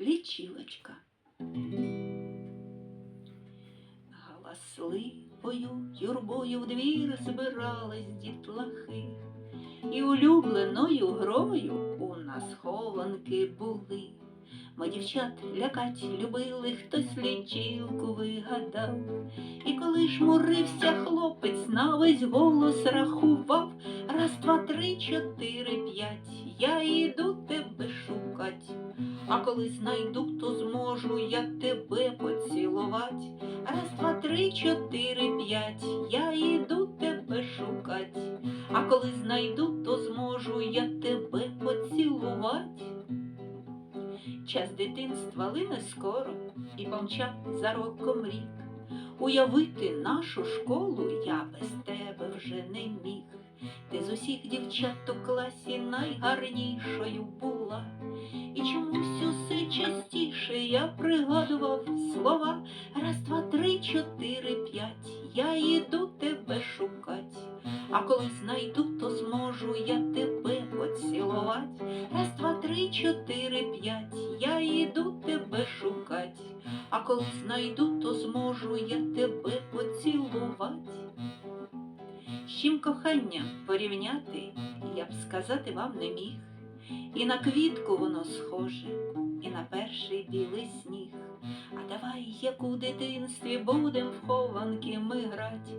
лічилочка. Галасливою юрбою в двір збирались дітлахи, і улюбленою грою у нас хованки були. Ми дівчат лякать любили, хтось лічилку вигадав. І коли жмурився хлопець, на весь голос рахував. Раз, два, три, чотири, п'ять, А коли знайду, то зможу я тебе поцілувати. Раз, два, три, чотири, п'ять, я іду тебе шукать. А коли знайду, то зможу я тебе поцілувати. Час дитинства лине скоро і помчав за роком рік. Уявити нашу школу я без тебе вже не міг. Ти з усіх дівчат у класі найгарнішою була. Частіше я пригадував слова. Раз, два, три, чотири, п'ять, я іду тебе шукать. А коли знайду, то зможу я тебе поцілувати. Раз, два, три, чотири, п'ять, я іду тебе шукать. А коли знайду, то зможу я тебе поцілувати. З чим кохання порівняти, я б сказати вам не міг. І на квітку воно схоже, і на перший білий сніг. А давай, як у дитинстві, будем в хованки ми грать,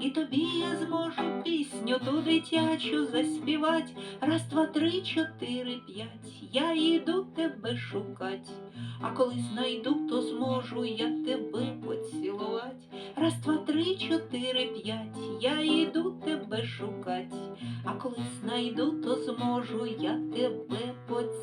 і тобі я зможу пісню ту дитячу заспівать. Раз, два, три, чотири, п'ять, я іду тебе шукать. А коли знайду, то зможу я тебе поцілувати. Раз, два, три, чотири, п'ять, я іду тебе шукать. А коли знайду, то зможу я тебе поцілувати.